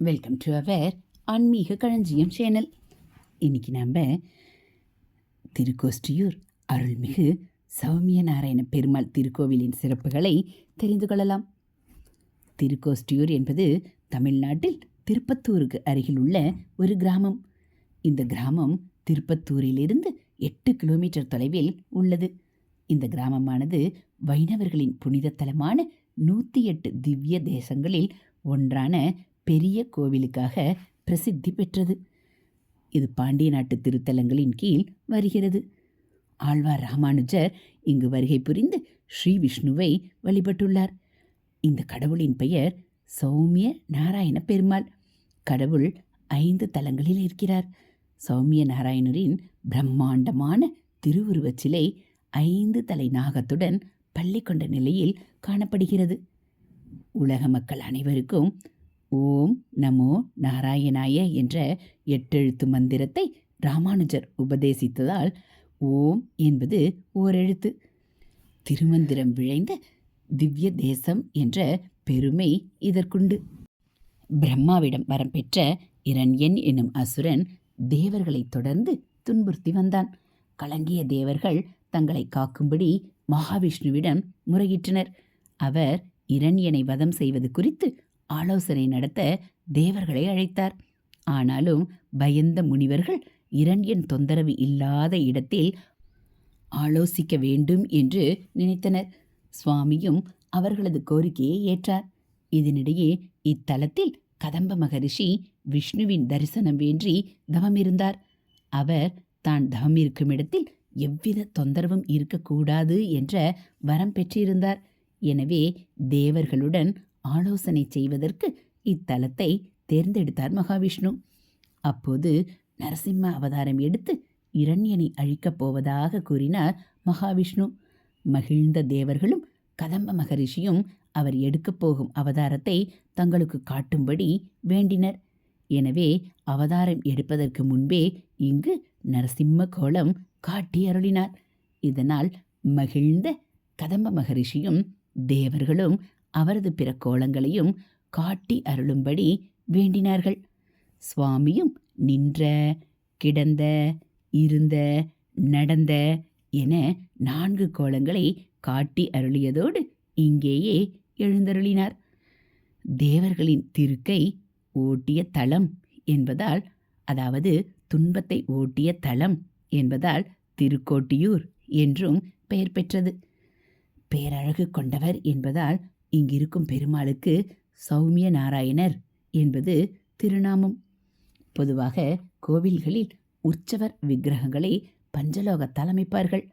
Welcome to our ஆன்மீக களஞ்சியம் channel இன்னைக்கு நம்ம திருக்கோஷ்டியூர் அருள்மிகு சௌமிய நாராயண பெருமாள் திருக்கோவிலின் சிறப்புகளை தெரிந்து கொள்ளலாம். திருக்கோஷ்டியூர் என்பது தமிழ்நாட்டில் திருப்பத்தூருக்கு அருகில் உள்ள ஒரு கிராமம். இந்த கிராமம் திருப்பத்தூரிலிருந்து எட்டு கிலோமீட்டர் தொலைவில் உள்ளது. இந்த கிராமமானது வைணவர்களின் புனித தலமான நூற்றி எட்டு திவ்ய தேசங்களில் ஒன்றான பெரிய கோவிலுக்காக பிரசித்தி பெற்றது. இது பாண்டிய நாட்டு திருத்தலங்களின் கீழ் வருகிறது. ஆழ்வார் ராமானுஜர் இங்கு வருகை புரிந்து ஸ்ரீ விஷ்ணுவை வழிபட்டுள்ளார். இந்த கடவுளின் பெயர் சௌமிய நாராயண பெருமாள். கடவுள் ஐந்து தலங்களில் இருக்கிறார். சௌமிய நாராயணரின் பிரம்மாண்டமான திருவுருவச் சிலை ஐந்து தலை நாகத்துடன் பள்ளி கொண்ட நிலையில் காணப்படுகிறது. உலக மக்கள் அனைவருக்கும் ஓம் நமோ நாராயணாய என்ற எட்டெழுத்து மந்திரத்தை ராமானுஜர் உபதேசித்ததால் ஓம் என்பது ஓரெழுத்து. திருமந்திரம் விழைந்த திவ்ய தேசம் என்ற பெருமை இதற்குண்டு. பிரம்மாவிடம் வரம் பெற்ற இரண்யன் என்னும் அசுரன் தேவர்களை தொடர்ந்து துன்புறுத்தி வந்தான். கலங்கிய தேவர்கள் தங்களை காக்கும்படி மகாவிஷ்ணுவிடம் முறையிட்டனர். அவர் இரண்யனை வதம் செய்வது குறித்து ஆலோசனை நடத்த தேவர்களை அழைத்தார். ஆனாலும் பயந்த முனிவர்கள் இரண்யன் தொந்தரவு இல்லாத இடத்தில் ஆலோசிக்க வேண்டும் என்று நினைத்தனர். சுவாமியும் அவர்களது கோரிக்கையை ஏற்றார். இதனிடையே இத்தலத்தில் கதம்ப மகரிஷி விஷ்ணுவின் தரிசனம் வேண்டி தவமிருந்தார். அவர் தான் தவம் இருக்கும் இடத்தில் எவ்வித தொந்தரவும் இருக்கக்கூடாது என்ற வரம் பெற்றிருந்தார். எனவே தேவர்களுடன் ஆலோசனை செய்வதற்கு இத்தலத்தை தேர்ந்தெடுத்தார் மகாவிஷ்ணு. அப்போது நரசிம்ம அவதாரம் எடுத்து இரண்யனை அழிக்கப் போவதாக கூறினார் மகாவிஷ்ணு. மகிழ்ந்த தேவர்களும் கதம்ப மகரிஷியும் அவர் எடுக்கப் போகும் அவதாரத்தை தங்களுக்கு காட்டும்படி வேண்டினர். எனவே அவதாரம் எடுப்பதற்கு முன்பே இங்கு நரசிம்ம கோலம் காட்டி அருளினார். இதனால் மகிழ்ந்த கதம்ப மகரிஷியும் தேவர்களும் அவரது பிற கோலங்களையும் காட்டி அருளும்படி வேண்டினார்கள். சுவாமியும் நின்ற கிடந்த இருந்த நடந்த என நான்கு கோலங்களை காட்டி அருளியதோடு இங்கேயே எழுந்தருளினார். தேவர்களின் திருக்கை ஓட்டிய தலம் என்பதால் அதாவது துன்பத்தை ஓட்டிய தலம் என்பதால் திருக்கோட்டியூர் என்றும் பெயர் பெற்றது. பேரழகு கொண்டவர் என்பதால் இங்கிருக்கும் பெருமாளுக்கு சௌமிய நாராயணர் என்பது திருநாமம். பொதுவாக கோவில்களில் உற்சவர் விக்கிரகங்களை பஞ்சலோகத்தால் அமைப்பார்கள்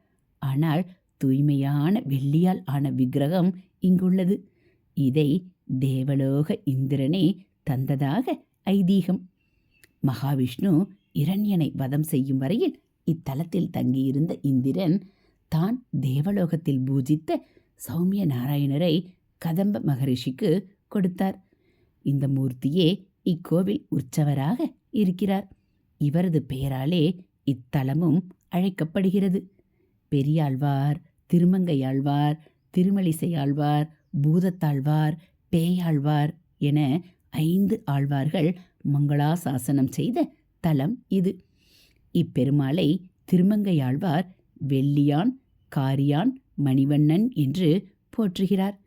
ஆனால் தூய்மையான வெள்ளியால் ஆன விக்கிரகம் இங்குள்ளது. இதை தேவலோக இந்திரனே தந்ததாக ஐதீகம். மகாவிஷ்ணு இரண்யனை வதம் செய்யும் வரையில் இத்தலத்தில் தங்கியிருந்த இந்திரன் தான் தேவலோகத்தில் பூஜித்த சௌமிய நாராயணரை கதம்ப மகரிஷிக்கு கொடுத்தார். இந்த மூர்த்தியே இக்கோவில் உற்சவராக இருக்கிறார். இவரது பெயராலே இத்தலமும் அழைக்கப்படுகிறது. பெரியாழ்வார் திருமங்கையாழ்வார் திருமலிசையாழ்வார் பூதத்தாழ்வார் பேயாழ்வார் என ஐந்து ஆழ்வார்கள் மங்களாசாசனம் செய்த தலம் இது. இப்பெருமாளை திருமங்கையாழ்வார் வெள்ளியான் காரியான் மணிவண்ணன் என்று போற்றுகிறார்.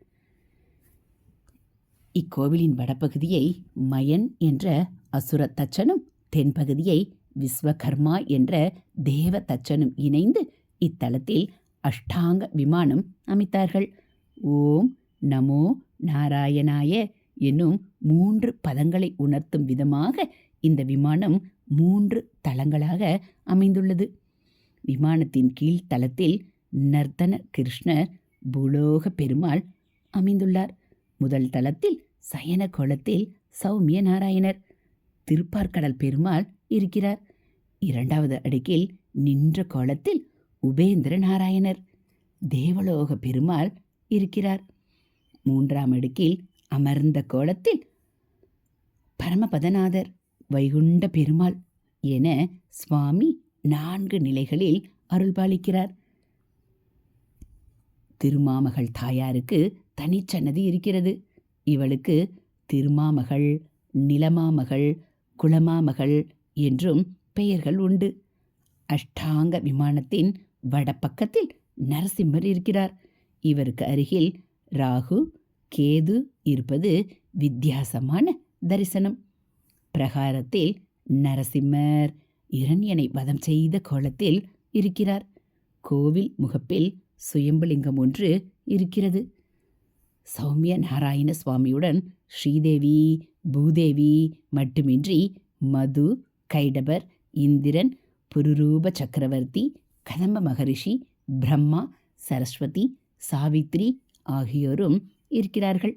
இக்கோவிலின் வடபகுதியை மயன் என்ற அசுர தச்சனும் தென்பகுதியை விஸ்வகர்மா என்ற தேவ தச்சனும் இணைந்து இத்தலத்தில் அஷ்டாங்க விமானம் அமைத்தார்கள். ஓம் நமோ நாராயணாய என்னும் மூன்று பதங்களை உணர்த்தும் விதமாக இந்த விமானம் மூன்று தளங்களாக அமைந்துள்ளது. விமானத்தின் கீழ் தளத்தில் நர்த்தன கிருஷ்ணர் பூலோக பெருமாள் அமைந்துள்ளார். முதல் தளத்தில் சயன கோலத்தில் சௌமிய நாராயணர். திருப்பார்கடல் பெருமாள் இருக்கிறார். இரண்டாவது அடுக்கில் நின்ற கோலத்தில் உபேந்திர நாராயணர். தேவலோக பெருமாள் இருக்கிறார். மூன்றாம் அடுக்கில் அமர்ந்த கோலத்தில் பரமபதநாதர் வைகுண்ட பெருமாள் என சுவாமி நான்கு நிலைகளில் அருள்பாலிக்கிறார். திருமாமகள் தாயாருக்கு தனிச்சன்னதி இருக்கிறது. இவளுக்கு திருமாமகள் நிலமாமகள் குளமாமகள் என்றும் பெயர்கள் உண்டு. அஷ்டாங்க விமானத்தின் வடபக்கத்தில் நரசிம்மர் இருக்கிறார். இவருக்கு அருகில் ராகு கேது இருப்பது வித்தியாசமான தரிசனம். பிரகாரத்தில் நரசிம்மர் இரண்யனை வதம் செய்த கோலத்தில் இருக்கிறார். கோவில் முகப்பில் சுயம்புலிங்கம் ஒன்று இருக்கிறது. சௌமிய நாராயண சுவாமியுடன் ஸ்ரீதேவி பூதேவி மட்டுமின்றி மது கைடபர் இந்திரன் புருரூப சக்கரவர்த்தி கதம்ப மகரிஷி பிரம்மா சரஸ்வதி சாவித்ரி ஆகியோரும் இருக்கிறார்கள்.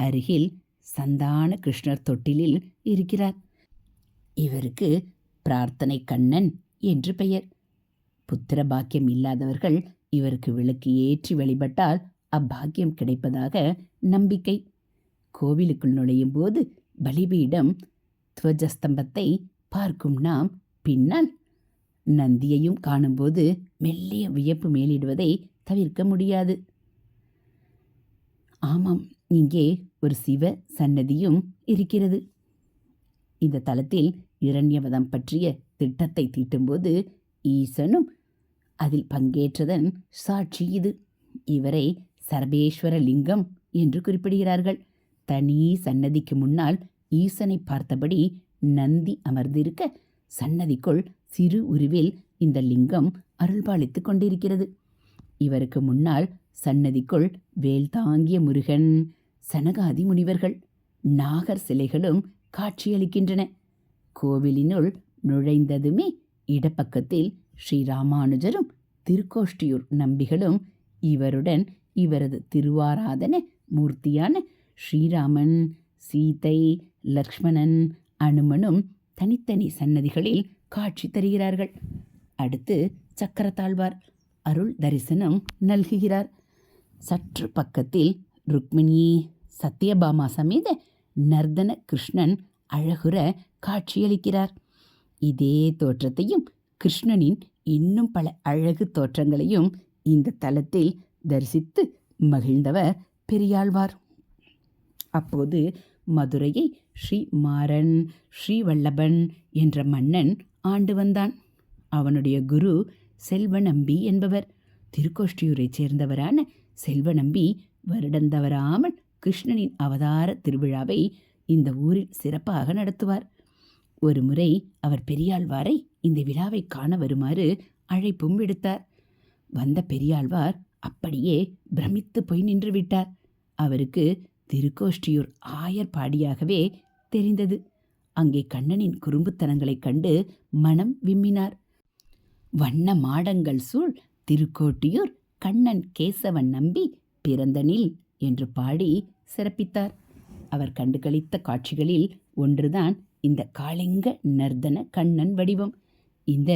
அருகில் சந்தான கிருஷ்ணர் தொட்டிலில் இருக்கிறார். இவருக்கு பிரார்த்தனை கண்ணன் என்று பெயர். புத்திர பாக்கியம் இல்லாதவர்கள் இவருக்கு விளக்கு ஏற்றி வழிபட்டால் அப்பாக்கியம் கிடைப்பதாக நம்பிக்கை. கோவிலுக்குள் நுழையும் போது பலிபீடம் துவஜஸ்தம்பத்தை பார்க்கும் நாம் பின்னால் நந்தியையும் காணும்போது மெல்லிய வியப்பு மேலிடுவதை தவிர்க்க முடியாது. ஆமாம் இங்கே ஒரு சிவ சன்னதியும் இருக்கிறது. இந்த தலத்தில் இரண்யவதம் பற்றிய திட்டத்தை தீட்டும்போது ஈசனும் அதில் பங்கேற்றதன் சாட்சி இது. இவரை சர்வேஸ்வர லிங்கம் என்று குறிப்பிடுகிறார்கள். தனி சன்னதிக்கு முன்னால் ஈசனை பார்த்தபடி நந்தி அமர்ந்திருக்க சன்னதிக்குள் சிறு உருவில் இந்த லிங்கம் அருள்பாலித்துக் கொண்டிருக்கிறது. இவருக்கு முன்னால் சன்னதிக்குள் வேல் தாங்கிய முருகன் சனகாதி முனிவர்கள் நாகர் சிலைகளும் காட்சியளிக்கின்றன. கோவிலினுள் நுழைந்ததுமே இடப்பக்கத்தில் ஸ்ரீராமானுஜரும் திருக்கோஷ்டியூர் நம்பிகளும் இவருடன் இவரது திருவாராதன மூர்த்தியான ஸ்ரீராமன் சீதை லக்ஷ்மணன் அனுமனும் தனித்தனி சன்னதிகளில் காட்சி தருகிறார்கள். அடுத்து சக்கரத்தாழ்வார் அருள் தரிசனம் நல்குகிறார். சற்று பக்கத்தில் ருக்மிணி சத்யபாமா சமேத நர்தன கிருஷ்ணன் அழகுற காட்சியளிக்கிறார். இதே தோற்றத்தையும் கிருஷ்ணனின் இன்னும் பல அழகு தோற்றங்களையும் இந்த தலத்தில் தரிசித்து மகிழ்ந்தவர் பெரியாழ்வார். அப்போது மதுரையை ஸ்ரீ மாறன் ஸ்ரீவல்லபன் என்ற மன்னன் ஆண்டு வந்தான். அவனுடைய குரு செல்வநம்பி என்பவர். திருக்கோஷ்டியூரைச் சேர்ந்தவரான செல்வநம்பி வருடந்தவராமல் கிருஷ்ணனின் அவதார திருவிழாவை இந்த ஊரில் சிறப்பாக நடத்துவார். ஒரு முறை அவர் பெரியாழ்வாரை இந்த விழாவை காண வருமாறு அழைப்பும் விடுத்தார். வந்த பெரியாழ்வார் அப்படியே பிரமித்து போய் நின்று விட்டார். அவருக்கு திருக்கோஷ்டியூர் ஆயர் பாடியாகவே தெரிந்தது. அங்கே கண்ணனின் குறும்புத்தனங்களைக் கண்டு மனம் விம்மினார். வண்ண மாடங்கள் சூழ் திருக்கோட்டியூர் கண்ணன் கேசவன் நம்பி பிறந்தனில் என்று பாடி சிறப்பித்தார். அவர் கண்டுகளித்த காட்சிகளில் ஒன்றுதான் இந்த காளிங்க நர்தன கண்ணன் வடிவம். இந்த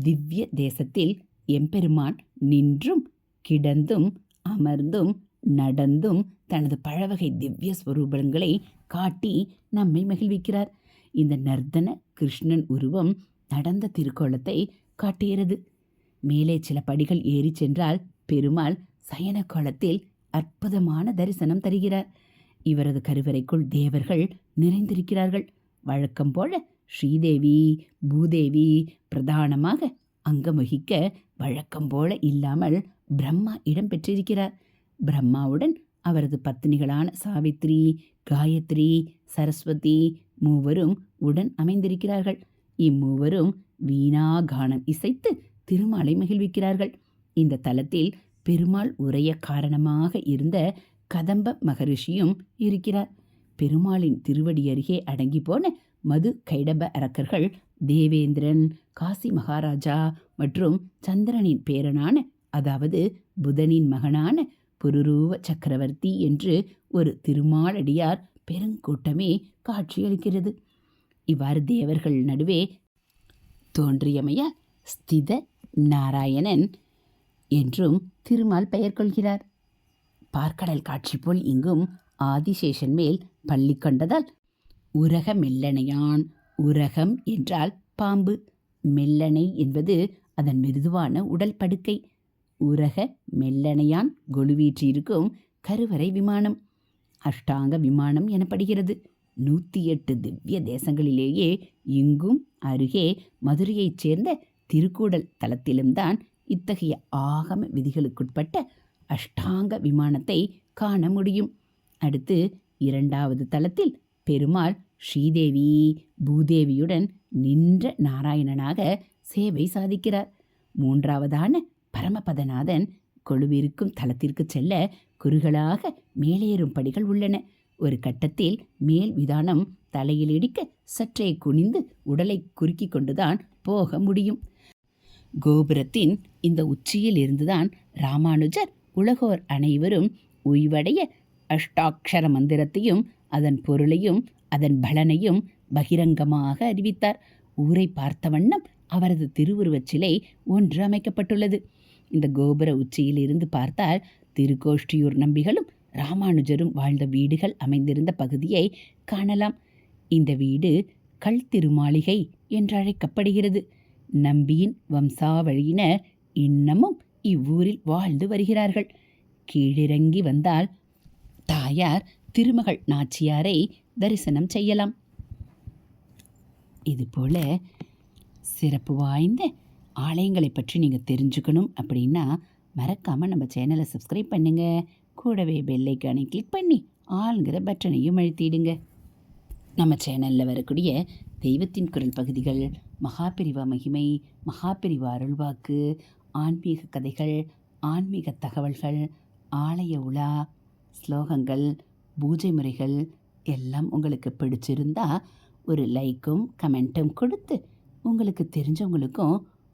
திவ்ய தேசத்தில் எம்பெருமான் நின்றும் கிடந்தும் அமர்ந்தும் நடந்தும் தனது பழவகை திவ்ய ஸ்வரூபங்களை காட்டி நம்மை மகிழ்விக்கிறார். இந்த நர்தன கிருஷ்ணன் உருவம் நடந்த திருக்கோலத்தை காட்டுகிறது. மேலே சில படிகள் ஏறிச் சென்றால் பெருமாள் சயன கோலத்தில் அற்புதமான தரிசனம் தருகிறார். இவரது கருவறைக்குள் தேவர்கள் நிறைந்திருக்கிறார்கள். வழக்கம் போல ஸ்ரீதேவி பூதேவி பிரதானமாக அங்கம் வகிக்க வழக்கம் போல இல்லாமல் பிரம்மா இடம் பெற்றிருக்கிறார். பிரம்மாவுடன் அவரது பத்தினிகளான சாவித்ரி காயத்ரி சரஸ்வதி மூவரும் உடன் அமைந்திருக்கிறார்கள். இம்மூவரும் வீணாகானம் இசைத்து திருமாலை மகிழ்விக்கிறார்கள். இந்த தலத்தில் பெருமாள் உரைய காரணமாக இருந்த கதம்ப மகரிஷியும் இருக்கிறார். பெருமாளின் திருவடி அருகே அடங்கி போன மது கைடப அரக்கர்கள் தேவேந்திரன் காசி மகாராஜா மற்றும் சந்திரனின் பேரனான அதாவது புதனின் மகனான புருரூவ சக்கரவர்த்தி என்று ஒரு திருமாலடியார் பெருங்கூட்டமே காட்சியளிக்கிறது. இவ்வாறு தேவர்கள் நடுவே தோன்றியமையால் ஸ்தித நாராயணன் என்றும் திருமால் பெயர் கொள்கிறார். பார்க்கடல் காட்சி போல் இங்கும் ஆதிசேஷன் மேல் பள்ளி கொண்டதால் உரக மெல்லணையான் உரகம் என்றால் பாம்பு. மெல்லணை என்பது அதன் மிருதுவான உடல் படுக்கை. உரக மெல்லணையான் கொலுவீற்றிருக்கும் கருவறை விமானம். அஷ்டாங்க விமானம் எனப்படுகிறது. நூற்றி எட்டு திவ்ய தேசங்களிலேயே இங்கும் அருகே மதுரையைச் சேர்ந்த திருக்கூடல் தலத்திலும்தான் இத்தகைய ஆகம விதிகளுக்குட்பட்ட அஷ்டாங்க விமானத்தை காண முடியும். அடுத்து இரண்டாவது தலத்தில் பெருமாள் ஸ்ரீதேவி பூதேவியுடன் நின்ற நாராயணனாக சேவை சாதிக்கிறார். மூன்றாவதான பரமபதநாதன் கொழுவிருக்கும் தளத்திற்கு செல்ல குறுகலாக மேலேறும் படிகள் உள்ளன. ஒரு கட்டத்தில் மேல் விதானம் தலையில் இடிக்க சற்றே குனிந்து உடலை குறுக்கி கொண்டுதான் போக முடியும். கோபுரத்தின் இந்த உச்சியில் இருந்துதான் ராமானுஜர் உலகோர் அனைவரும் உய்வடைய அஷ்டாட்சர மந்திரத்தையும் அதன் பொருளையும் அதன் பலனையும் பகிரங்கமாக அறிவித்தார். ஊரை பார்த்த வண்ணம் அவரது திருவுருவச் சிலை ஒன்று அமைக்கப்பட்டுள்ளது. இந்த கோபுர உச்சியில் இருந்து பார்த்தால் திருக்கோஷ்டியூர் நம்பிகளும் ராமானுஜரும் வாழ்ந்த வீடுகள் அமைந்திருந்த பகுதியை காணலாம். இந்த வீடு கல் திருமாளிகை என்றழைக்கப்படுகிறது. நம்பியின் வம்சாவழியினர் இன்னமும் இவ்வூரில் வாழ்ந்து வருகிறார்கள். கீழிறங்கி வந்தால் தாயார் திருமகள் நாச்சியாரை தரிசனம் செய்யலாம். இதுபோல சிறப்பு வாய்ந்த ஆலயங்களை பற்றி நீங்கள் தெரிஞ்சுக்கணும் அப்படின்னா மறக்காமல் நம்ம சேனலை சப்ஸ்கிரைப் பண்ணுங்கள் கூடவே பெல்லைக்கானை கிளிக் பண்ணி ஆளுங்கிற பட்டனையும் அழுத்திடுங்க. நம்ம சேனலில் வரக்கூடிய தெய்வத்தின் குரல் பகுதிகள் மகாபிரிவா மகிமை மகாபிரிவா அருள்வாக்கு ஆன்மீக கதைகள் ஆன்மீக தகவல்கள் ஆலய உலா ஸ்லோகங்கள் பூஜை முறைகள் எல்லாம் உங்களுக்கு பிடிச்சிருந்தா ஒரு லைக்கும் கமெண்ட்டும் கொடுத்து உங்களுக்கு தெரிஞ்சவங்களுக்கும்